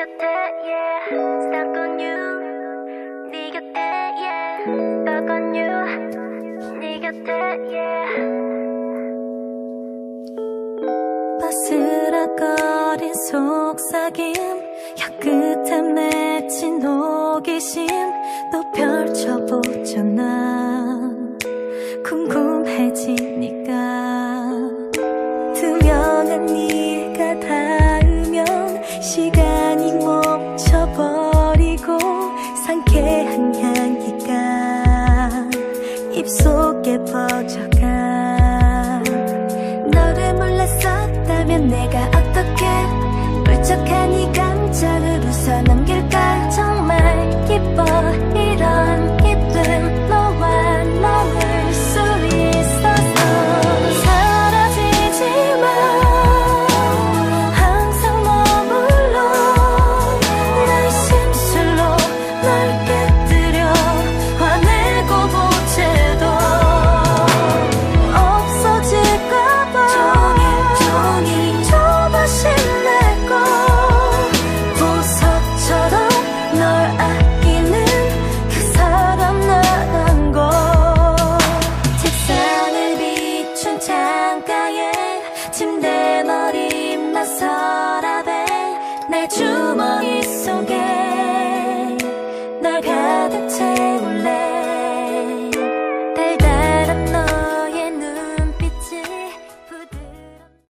곁에 yeah. Stuck on you. 네 곁에 yeah. Stuck on you. 네 곁에 yeah. 바스락거린 속삭임 혀끝에 맺힌 호기심 또 펼쳐보잖아. 궁금해지니까. 투명한 네가 닿으면 시간이 멈춰버리고 상쾌한 향기가 입속에 퍼져가. 너를 몰랐었다면 내가 어떻게 울적한 이 감정을 웃어넘길 침대 머리만 서랍에 내 주머니 속에